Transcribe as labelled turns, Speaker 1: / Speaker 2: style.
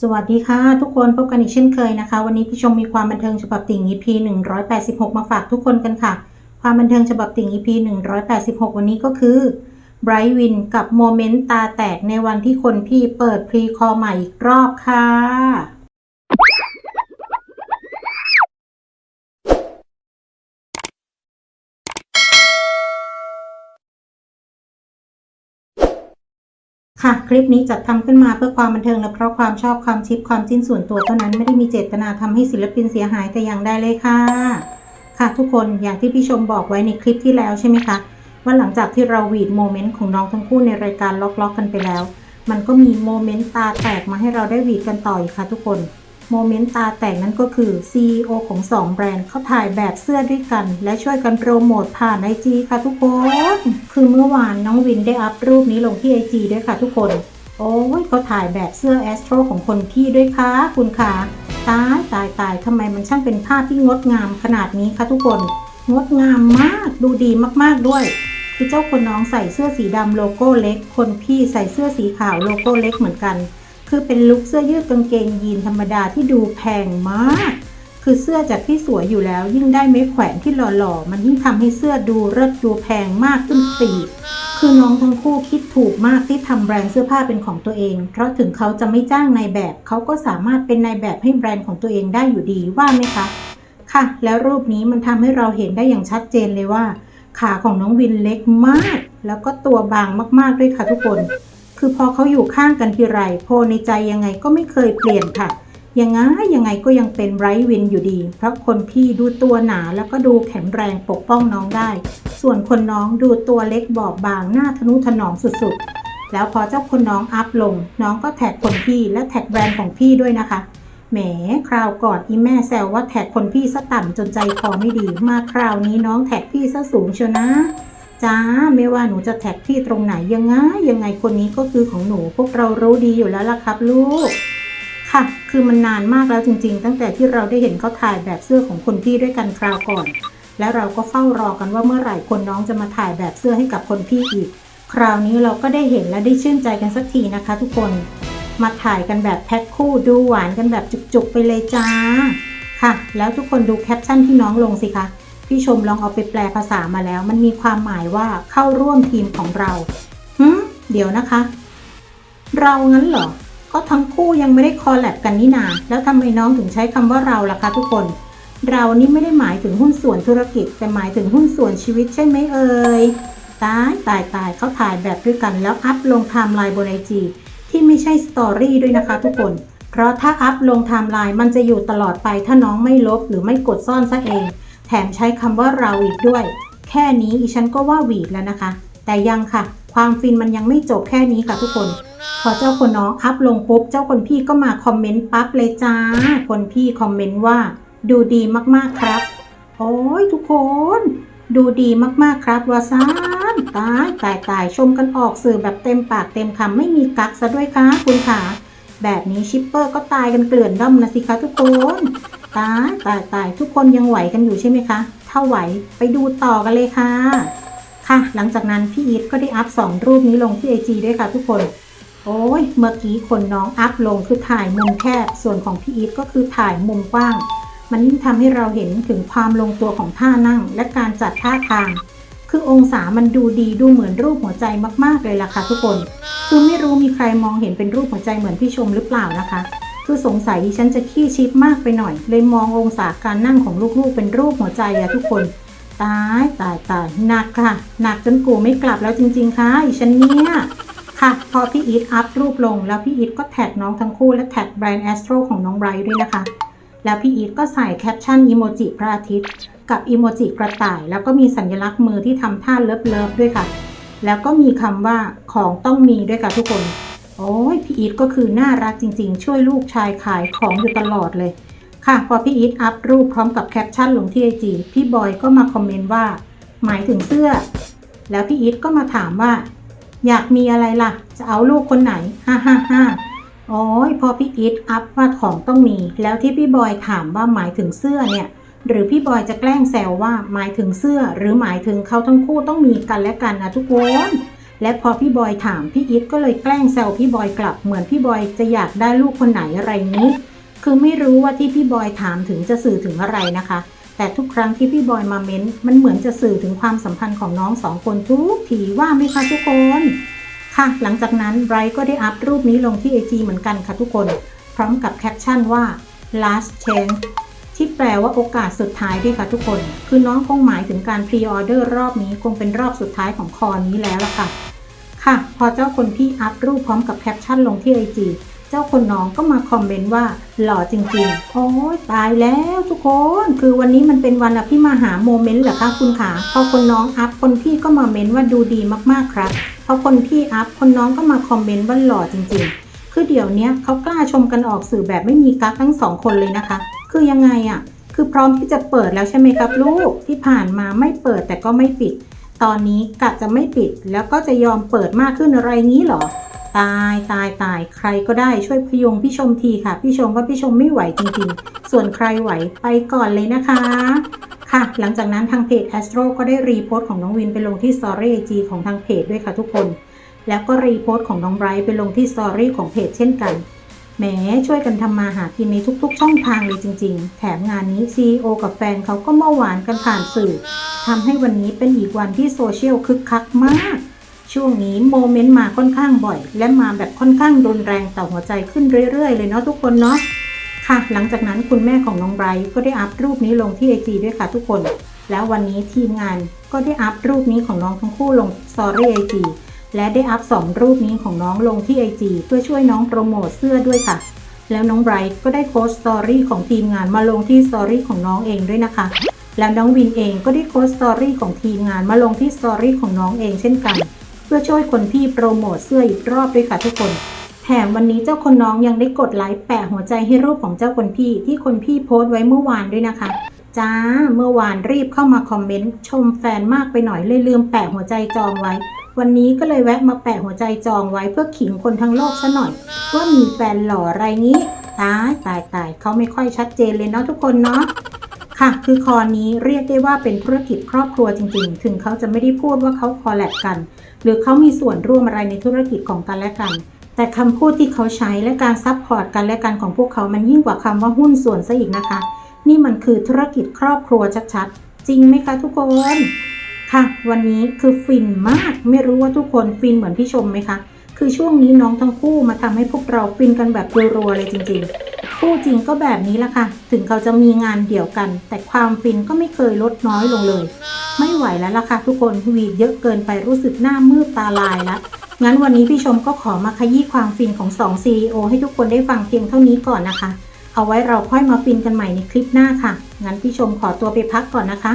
Speaker 1: สวัสดีค่ะ ทุกคนพบกันอีกเช่นเคยนะคะ วันนี้พี่ชมมีความบันเทิงฉบับติ่ง EP 186 มาฝากทุกคนกันค่ะ ความบันเทิงฉบับติ่ง EP 186 วันนี้ก็คือไบรท์วินกับโมเมนต์ตาแตกในวันที่คนพี่เปิดพรีคอใหม่อีกรอบค่ะ ค่ะ คลิปนี้จัดทำขึ้นมาเพื่อความบันเทิงและเพราะความชอบความชิปความจิ้นส่วนตัวเท่านั้นไม่ได้มีเจตนาทำให้ศิลปินเสียหายแต่อย่างใดเลยค่ะ ค่ะทุกคนอย่างที่พี่ชมบอกไว้ในคลิปที่แล้วใช่ไหมคะว่าหลังจากที่เราหวีดโมเมนต์ของน้องทั้งคู่ในรายการล็อกล็อกกันไปแล้ว มันก็มีโมเมนต์ตาแตกมาให้เราได้หวีดกันต่ออีกค่ะทุกคน โมเมนต์ตาแตกนั้นก็คือ CEO ของ 2 แบรนด์เขาถ่ายแบบเสื้อด้วยกัน และช่วยกันโปรโมทผ่านไอจีค่ะทุกคน คือเมื่อวานน้องวินได้อัพรูปนี้ลงที่ไอจีด้วยค่ะทุกคน โอ้ยเขาถ่ายแบบเสื้อแอสโตรของคนพี่ด้วยค่ะคุณค่ะตายตายตายทำไมมันช่างเป็นภาพที่งดงามขนาดนี้คะทุกคน งดงามมากดูดีมากๆด้วยคือเจ้าคนน้องใส่เสื้อสีดำโลโก้เล็ก คนพี่ใส่เสื้อสีขาวโลโก้เล็กเหมือนกัน คือเป็นลุคเสื้อยืดกางเกงยีนธรรมดาที่ดูแพงมาก คือเสื้อจากที่สวยอยู่แล้ว ยิ่งได้ไม้แขวนที่หล่อๆ มันยิ่งทำให้เสื้อดูเลิศดูแพงมากขึ้นไปอีกคือน้องทั้งคู่คิดถูกมากที่ทำแบรนด์เสื้อผ้าเป็นของตัวเอง เพราะถึงเขาจะไม่จ้างนายแบบ เขาก็สามารถเป็นนายแบบให้แบรนด์ของตัวเองได้อยู่ดีว่าไหมคะ ค่ะ แล้วรูปนี้มันทำให้เราเห็นได้อย่างชัดเจนเลยว่า ขาของน้องวินเล็กมาก แล้วก็ตัวบางมากๆด้วยค่ะทุกคน คือพอเขาอยู่ข้างกันทีไรโพในใจยังไงก็ไม่เคยเปลี่ยนค่ะ ยังไงยังไงก็ยังเป็นไรท์วินอยู่ดี เพราะคนพี่ดูตัวหนาแล้วก็ดูแข็งแรงปกป้องน้องได้ ส่วนคนน้องดูตัวเล็กบอบบางหน้าทนุถนอมสุดๆ แล้วพอเจ้าคนน้องอัพลง น้องก็แท็กคนพี่และแท็กแบรนด์ของพี่ด้วยนะคะแหมคราวก่อนอีแม่แซวว่าแท็กคนพี่ซะต่ำจนใจคอไม่ดี มาคราวนี้น้องแท็กพี่ซะสูงเชียวนะ จ้า ไม่ว่าหนูจะแท็กพี่ตรงไหนยังไง ยังไงคนนี้ก็คือของหนูพวกเรารู้ดีอยู่แล้วล่ะครับลูก ค่ะ คือมันนานมากแล้วจริง ๆ ตั้งแต่ที่เราได้เห็นเขาถ่ายแบบเสื้อของคนพี่ด้วยกันคราวก่อน และเราก็เฝ้ารอกันว่าเมื่อไหร่คนน้องจะมาถ่ายแบบเสื้อให้กับคนพี่อีก คราวนี้เราก็ได้เห็นและได้ชื่นใจกันสักทีนะคะ ทุกคนมาถ่ายกันแบบแพ็คคู่ดูหวานกันแบบจุกๆไปเลยจ้า ค่ะ แล้วทุกคนดูแคปชั่นที่น้องลงสิคะ พี่ชมลองเอาไปแปลภาษามาแล้ว มันมีความหมายว่าเข้าร่วมทีมของเราหืมเดี๋ยวนะคะ เรางั้นเหรอ ก็ทั้งคู่ยังไม่ได้คอลแลบกันนี่นา แล้วทำไมน้องถึงใช้คำว่าเราล่ะคะทุกคน เรานี่ไม่ได้หมายถึงหุ้นส่วนธุรกิจ แต่หมายถึงหุ้นส่วนชีวิตใช่ไหมเอ่ย ตายตายตายเขาถ่ายแบบด้วยกันแล้วอัพลงไทม์ไลน์บนไอจีที่ไม่ใช่สตอรี่ด้วยนะคะทุกคนเพราะถ้าอัพลงไทม์ไลน์มันจะอยู่ตลอดไปถ้าน้องไม่ลบหรือไม่กดซ่อนซะเอง ถมใช้คำว่าเราอีกด้วย แค่นี้อีฉันก็ว่าหวีดแล้วนะคะ แต่ยังค่ะ ความฟินมันยังไม่จบแค่นี้ค่ะทุกคน พอเจ้าคนน้องอัพลงปุ๊บ เจ้าคนพี่ก็มาคอมเมนต์ปั๊บเลยจ้า คนพี่คอมเมนต์ว่า ดูดีมากๆครับ โอ้ยทุกคน ดูดีมากๆครับวาซานตายตายตายชมกันออกสื่อแบบเต็มปากเต็มคำไม่มีกักซะด้วยค่ะคุณขาแบบนี้ชิปเปอร์ก็ตายกันเกลื่อนด้อมนะสิคะทุกคน ตายตายตายทุกคนยังไหวกันอยู่ใช่ไหมคะถ้าไหวไปดูต่อกันเลยค่ะ ค่ะ หลังจากนั้นพี่อีทก็ได้อัพสองรูปนี้ลงที่ไอจีด้วยค่ะทุกคน โอ้ยเมื่อกี้คนน้องอัพลงคือถ่ายมุมแคบส่วนของพี่อีทก็คือถ่ายมุมกว้าง มันยิ่งทำให้เราเห็นถึงความลงตัวของท่านั่ง และการจัดท่าทางคือองศามันดูดีดูเหมือนรูปหัวใจมาก ๆ เลยล่ะค่ะทุกคน คือไม่รู้มีใครมองเห็นเป็นรูปหัวใจเหมือนพี่ชมหรือเปล่านะคะ คือสงสัยดิฉันจะขี้ชิปมากไปหน่อย เลยมององศาการนั่งของลูกๆ เป็นรูปหัวใจอะทุกคน ตายตายตายหนักค่ะ หนักจนกูไม่กลับแล้วจริง ๆ ค่ะอีฉันเนี่ยค่ะพอพี่อีทอัพรูปลง แล้วพี่อีทก็แท็กน้องทั้งคู่และแท็กแบรนด์แอสโตรของน้องไบรท์ด้วยนะคะ แล้วพี่อีทก็ใส่แคปชั่นอีโมจิพระอาทิตย์ กับอีโมจิกระต่าย แล้วก็มีสัญลักษณ์มือที่ทำท่าเลิฟเลิฟๆด้วยค่ะ แล้วก็มีคำว่าของต้องมีด้วยค่ะทุกคน โอ้ยพี่อีทก็คือน่ารักจริงๆ ช่วยลูกชายขายของอยู่ตลอดเลย ค่ะ พอพี่อีทอัพรูปพร้อมกับแคปชั่นลงที่ไอจีพี่บอยก็มาคอมเมนต์ว่า หมายถึงเสื้อ แล้วพี่อีทก็มาถามว่า อยากมีอะไรล่ะ จะเอาลูกคนไหนฮ่าฮ่าฮ่าโอ้ยพอพี่อีทอัพว่าของต้องมี แล้วที่พี่บอยถามว่าหมายถึงเสื้อเนี่ย หรือพี่บอยจะแกล้งแซวว่าหมายถึงเสื้อ หรือหมายถึงเขาทั้งคู่ต้องมีกันและกันนะทุกคน และพอพี่บอยถามพี่อีทก็เลยแกล้งแซวพี่บอยกลับ เหมือนพี่บอยจะอยากได้ลูกคนไหนอะไรนี้ คือไม่รู้ว่าที่พี่บอยถามถึงจะสื่อถึงอะไรนะคะ แต่ทุกครั้งที่พี่บอยมาเม้น มันเหมือนจะสื่อถึงความสัมพันธ์ของน้องสองคนทุกทีว่าไหมคะทุกคน ค่ะ หลังจากนั้นไบรท์ก็ได้อัพรูปนี้ลงที่ IG เหมือนกันค่ะทุกคน พร้อมกับแคปชั่นว่า last chance ที่แปลว่าโอกาสสุดท้ายด้วยค่ะทุกคน คือน้องคงหมายถึงการพรีออเดอร์รอบนี้คงเป็นรอบสุดท้ายของคอนี้แล้วล่ะค่ะ ค่ะ พอเจ้าคนพี่อัพรูปพร้อมกับแคปชั่นลงที่ IG เจ้าคนน้องก็มาคอมเมนต์ว่าหล่อจริงๆ โอ้ยตายแล้วทุกคน คือวันนี้มันเป็นวันอภิมาหาโมเมนต์เหรอคะคุณขาพอคนน้องอัพคนพี่ก็มาเมนต์ว่าดูดีมากๆครับ พอคนพี่อัพคนน้องก็มาคอมเมนต์ว่าหล่อจริงๆ คือเดี๋ยวนี้เขากล้าชมกันออกสื่อแบบไม่มีกั๊กทั้งสองคนเลยนะคะ คือยังไงอะ่ะ คือพร้อมที่จะเปิดแล้วใช่ไหมครับลูก ที่ผ่านมาไม่เปิดแต่ก็ไม่ปิด ตอนนี้กะจะไม่ปิดแล้วก็จะยอมเปิดมากขึ้นอะไรงี้หรอ ตายตายตายใครก็ได้ช่วยพยุงพี่ชมทีค่ะ พี่ชมว่าพี่ชมไม่ไหวจริงๆ ส่วนใครไหวไปก่อนเลยนะคะ ค่ะ หลังจากนั้นทางเพจ Astro ก็ได้รีโพสต์ของน้องวินไปลงที่ Story IG ของทางเพจด้วยค่ะทุกคน แล้วก็รีโพสต์ของน้องไบรท์ไปลงที่ Story ของเพจเช่นกัน แหมช่วยกันทำมาหากินในทุกๆ ช่องทางเลยจริง ๆ แถมงานนี้ CEO กับแฟนเขาก็เมาหวานกันผ่านสื่อทำให้วันนี้เป็นอีกวันที่โซเชียลคึกคักมาก ช่วงนี้โมเมนต์มาค่อนข้างบ่อย และมาแบบค่อนข้างรุนแรงต่อหัวใจขึ้นเรื่อย ๆ เลยเนาะทุกคนเนาะค่ะ หลังจากนั้นคุณแม่ของน้องไบรท์ก็ได้อัพรูปนี้ลงที่ IG ด้วยค่ะทุกคน แล้ววันนี้ทีมงานก็ได้อัพรูปนี้ของน้องทั้งคู่ลง Story IG และได้อัพสองรูปนี้ของน้องลงที่ IG เพื่อช่วยน้องโปรโมทเสื้อด้วยค่ะ แล้วน้องไบรท์ก็ได้โพสต์สตอรี่ของทีมงานมาลงที่สตอรี่ของน้องเองด้วยนะคะ แล้วน้องวินเองก็ได้โพสต์สตอรี่ของทีมงานมาลงที่สตอรี่ของน้องเองเช่นกัน เพื่อช่วยคนพี่โปรโมทเสื้ออีกรอบด้วยค่ะทุกคน แถมวันนี้เจ้าคนน้องยังได้กดไลค์แปะหัวใจให้รูปของเจ้าคนพี่ ที่คนพี่โพสต์ไว้เมื่อวานด้วยนะคะจ้า เมื่อวานรีบเข้ามาคอมเมนต์ ชมแฟนมากไปหน่อยเลยลืมแปะหัวใจจองไว้ วันนี้ก็เลยแวะมาแปะหัวใจจองไว้เพื่อขิงคนทั้งโลกซะหน่อย ว่ามีแฟนหล่ออะไรงี้ ตายตายตายเขาไม่ค่อยชัดเจนเลยเนาะทุกคนเนาะค่ะ คือคอนี้เรียกได้ว่าเป็นธุรกิจครอบครัวจริง ๆ ถึงเขาจะไม่ได้พูดว่าเขาคอแลบกัน หรือเขามีส่วนร่วมอะไรในธุรกิจของกันและกัน แต่คำพูดที่เขาใช้และการซัพพอร์ตกันและกันของพวกเขามันยิ่งกว่าคำว่าหุ้นส่วนซะอีกนะคะ นี่มันคือธุรกิจครอบครัวชัดๆ จริงไหมคะทุกคน ค่ะ วันนี้คือฟินมากไม่รู้ว่าทุกคนฟินเหมือนพี่ชมไหมคะ คือช่วงนี้น้องทั้งคู่มาทำให้พวกเราฟินกันแบบรัวๆเลยจริงๆ คู่จริงก็แบบนี้ละค่ะ ถึงเขาจะมีงานเดี่ยวกัน แต่ความฟินก็ไม่เคยลดน้อยลงเลย ไม่ไหวแล้วล่ะค่ะทุกคนวีดเยอะเกินไปรู้สึกหน้ามืดตาลายละงั้นวันนี้พี่ชมก็ขอมาขยี้ความฟินของ2 CEO ให้ทุกคนได้ฟังเพียงเท่านี้ก่อนนะคะ เอาไว้เราค่อยมาฟินกันใหม่ในคลิปหน้าค่ะ งั้นพี่ชมขอตัวไปพักก่อนนะคะ